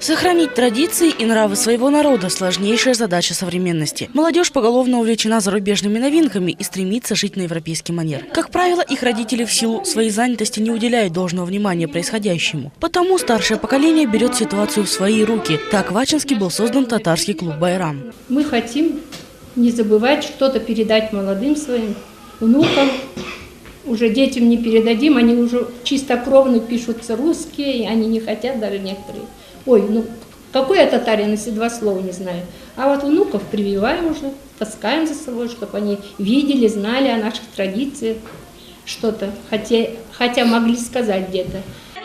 Сохранить традиции и нравы своего народа – сложнейшая задача современности. Молодежь поголовно увлечена зарубежными новинками и стремится жить на европейский манер. Как правило, их родители в силу своей занятости не уделяют должного внимания происходящему. Потому старшее поколение берет ситуацию в свои руки. Так в Ачинске был создан татарский клуб «Байрам». Мы хотим не забывать что-то передать молодым своим внукам. Уже детям не передадим, они уже чистокровно пишутся русские, и они не хотят даже некоторые. Ой, ну какой я татарин, если два слова не знаю. А вот внуков прививаем уже, таскаем за собой, чтобы они видели, знали о наших традициях что-то, хотя, хотя могли сказать где-то.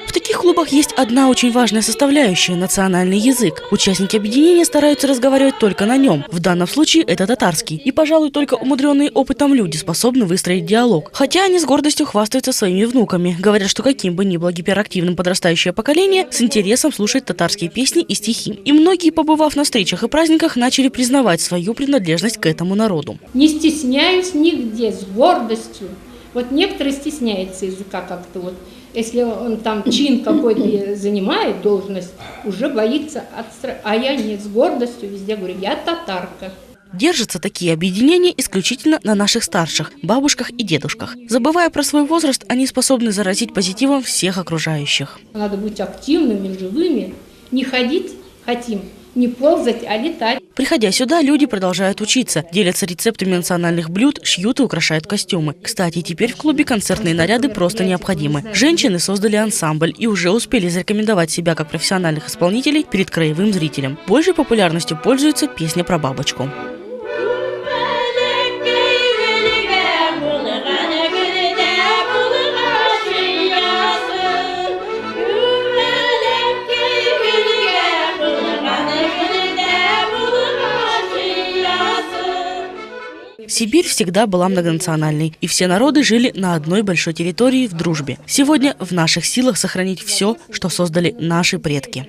В таких клубах есть одна очень важная составляющая – национальный язык. Участники объединения стараются разговаривать только на нем. В данном случае это татарский. И, пожалуй, только умудренные опытом люди способны выстроить диалог. Хотя они с гордостью хвастаются своими внуками. Говорят, что каким бы ни было гиперактивным подрастающее поколение, с интересом слушает татарские песни и стихи. И многие, побывав на встречах и праздниках, начали признавать свою принадлежность к этому народу. Не стесняюсь нигде, с гордостью. Вот некоторые стесняются языка как-то вот. Если он там чин какой-то занимает должность, уже боится отстра... А я нет, с гордостью везде говорю, я татарка. Держатся такие объединения исключительно на наших старших, бабушках и дедушках. Забывая про свой возраст, они способны заразить позитивом всех окружающих. Надо быть активными, живыми, не ходить хотим, не ползать, а летать. Приходя сюда, люди продолжают учиться, делятся рецептами национальных блюд, шьют и украшают костюмы. Кстати, теперь в клубе концертные наряды просто необходимы. Женщины создали ансамбль и уже успели зарекомендовать себя как профессиональных исполнителей перед краевым зрителем. Большей популярностью пользуется песня про бабочку. Сибирь всегда была многонациональной, и все народы жили на одной большой территории в дружбе. Сегодня в наших силах сохранить все, что создали наши предки.